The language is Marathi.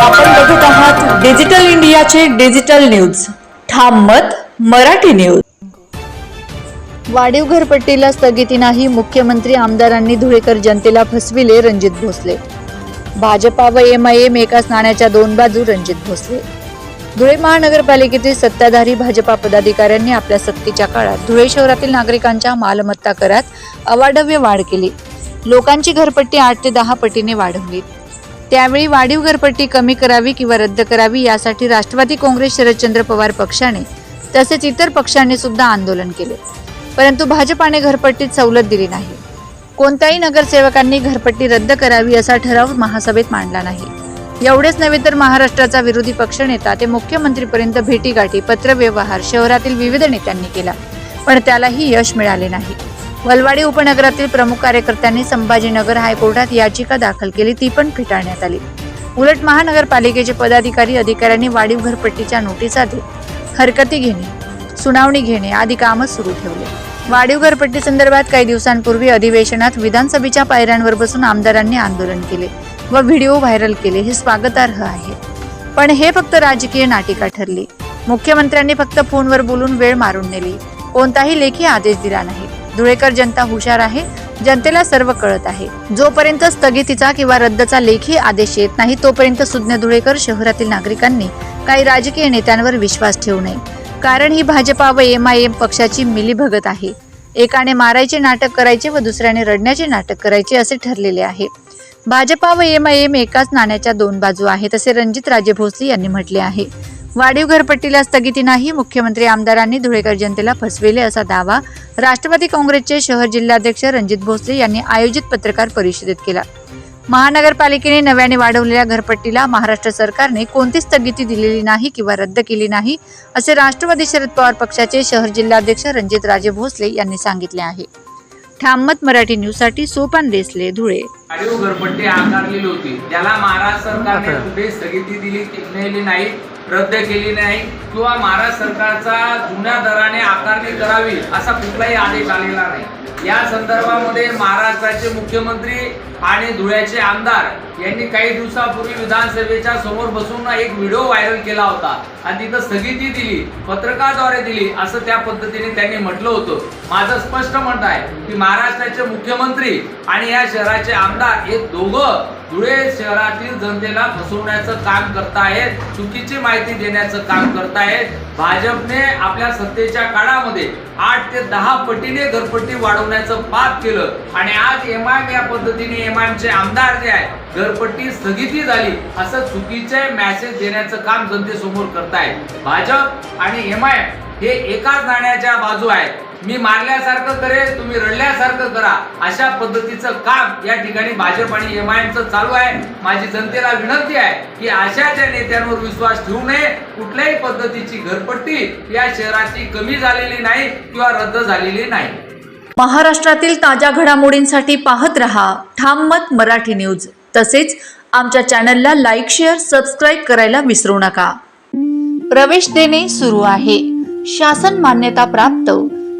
आपण बघत आहात डिजिटल इंडियाचे डिजिटल न्यूज. ठाम मत मराठी न्यूज. वाढीव घरपट्टीला स्थगिती नाही मुख्यमंत्री आमदारांनी धुळेकर जनतेला फसविले रणजित भोसले. भाजपा व एम आय एम एकाच नाण्याच्या दोन बाजू रणजित भोसले. धुळे महानगरपालिकेतील सत्ताधारी भाजपा पदाधिकाऱ्यांनी आपल्या सत्तेच्या काळात धुळे शहरातील नागरिकांच्या मालमत्ता करात अवाढव्य वाढ केली. लोकांची घरपट्टी आठ ते दहा पटीने वाढवली. त्यावेळी वाढीव घरपट्टी कमी करावी किंवा रद्द करावी यासाठी राष्ट्रवादी काँग्रेस शरदचंद्र पवार पक्षाने तसेच इतर पक्षांनी सुद्धा आंदोलन केले. परंतु भाजपाने घरपट्टीत सवलत दिली नाही. कोणत्याही नगरसेवकांनी घरपट्टी रद्द करावी असा ठराव महासभेत मांडला नाही. एवढेच नव्हे तर महाराष्ट्राचा विरोधी पक्षनेता ते मुख्यमंत्रीपर्यंत भेटीगाठी पत्रव्यवहार शहरातील विविध नेत्यांनी केला. पण त्यालाही यश मिळाले नाही. वलवाडी उपनगरातील प्रमुख कार्यकर्त्यांनी संभाजीनगर हायकोर्टात याचिका दाखल केली. ती पण फेटाळण्यात आली. उलट महानगरपालिकेचे पदाधिकारी अधिकाऱ्यांनी वाढीव घरपट्टीच्या नोटिसा देत हरकती घेणे सुनावणी घेणे आदी कामच सुरू ठेवले. वाढीव घरपट्टी संदर्भात काही दिवसांपूर्वी अधिवेशनात विधानसभेच्या पायऱ्यांवर बसून आमदारांनी आंदोलन केले व व्हिडिओ व्हायरल केले. हे स्वागतार्ह आहे. पण हे फक्त राजकीय नाटिका ठरली. मुख्यमंत्र्यांनी फक्त फोनवर बोलून वेळ मारून नेली. कोणताही लेखी आदेश दिला नाही. धुळेकर जनता हुशार आहे. जनतेला सर्व कळत आहे. जोपर्यंत स्थगितीचा किंवा रद्दचा लेखी आदेश येत नाही तोपर्यंत सुज्ञ धुळेकर शहरातील नागरिकांनी काही राजकीय नेत्यांवर विश्वास ठेवू नये. कारण ही भाजपा व एम आय एम पक्षाची मिलीभगत आहे. एकाने मारायचे नाटक करायचे व दुसऱ्याने रडण्याचे नाटक करायचे असे ठरलेले आहे. भाजपा व एम आय एम एकाच नाण्याच्या दोन बाजू आहेत असे रणजित राजे भोसले यांनी म्हटले आहे. वाढीव घरपट्टीला स्थगिती नाही मुख्यमंत्री आमदारांनी धुळेकर जनतेला फसविले असा दावा राष्ट्रवादी काँग्रेसचे शहर जिल्हाध्यक्ष रणजित भोसले यांनी आयोजित पत्रकार परिषदेत केला. महानगरपालिकेने नव्याने वाढवलेल्या घरपट्टीला महाराष्ट्र सरकारने कोणती स्थगिती दिलेली नाही किंवा रद्द केली नाही असे राष्ट्रवादी शरद पवार पक्षाचे शहर जिल्हाध्यक्ष रणजित राजे भोसले यांनी सांगितले आहे. ठाममत मराठी न्यूजसाठी सोपान देसले धुळे. वाढीव घरपट्टी आकारलेली होती. त्याला महाराष्ट्र सरकारने कुठे स्थगिती दिली दिलेली नाही रद्द केली नाही किंवा महाराष्ट्र सरकारचा जुन्या दराने आकारणी करावी असा कुठलाही आदेश आलेला नाही. या संदर्भामध्ये महाराष्ट्राचे मुख्यमंत्री आणि धुळ्याचे आमदार यांनी काही दिवसापूर्वी विधानसभेच्या समोर बसून एक व्हिडिओ व्हायरल केला होता. आणि तिथं स्थगिती दिली पत्रकाद्वारे दिली असं त्या पद्धतीने त्यांनी म्हटलं होतं. माझं स्पष्ट म्हणत आहे की महाराष्ट्राचे मुख्यमंत्री आणि या शहराचे आमदार हे दोघं धुळे शहरातील जनतेला फसवण्याचं काम करतायत चुकीची माहिती देण्याचं काम करतायत. भाजपने आपल्या सत्तेच्या काळामध्ये आठ ते दहा पटीने घरपट्टी वाढवण्याचं पाप केलं. आणि आज एम आय या पद्धतीने एम चे आमदार जे आहे घरपट्टी स्थगिती झाली असं चुकीचे मेसेज देण्याचं काम जनतेसमोर करतायत. भाजप आणि एम आय हे एकाच नाण्याच्या बाजू आहेत. मी मारल्यासारखं करेल तुम्ही रडल्यासारखं करा. अशा पद्धतीचं काम या ठिकाणी भाजप आणि एम आय चालू आहे. माझी जनतेला विनंती आहे की अशाच्या नेत्यांवर विश्वास ठेवू नये. कुठल्याही पद्धतीची घरपट्टी या शहराची कमी झालेली नाही किंवा रद्द झालेली नाही. महाराष्ट्रातील ताज्या घडामोडींसाठी पाहत रहा ठाम मत मराठी न्यूज. तसेच आमच्या चॅनलला लाईक शेअर सबस्क्राईब करायला विसरू नका. प्रवेश देणे सुरू आहे. शासन मान्यता प्राप्त.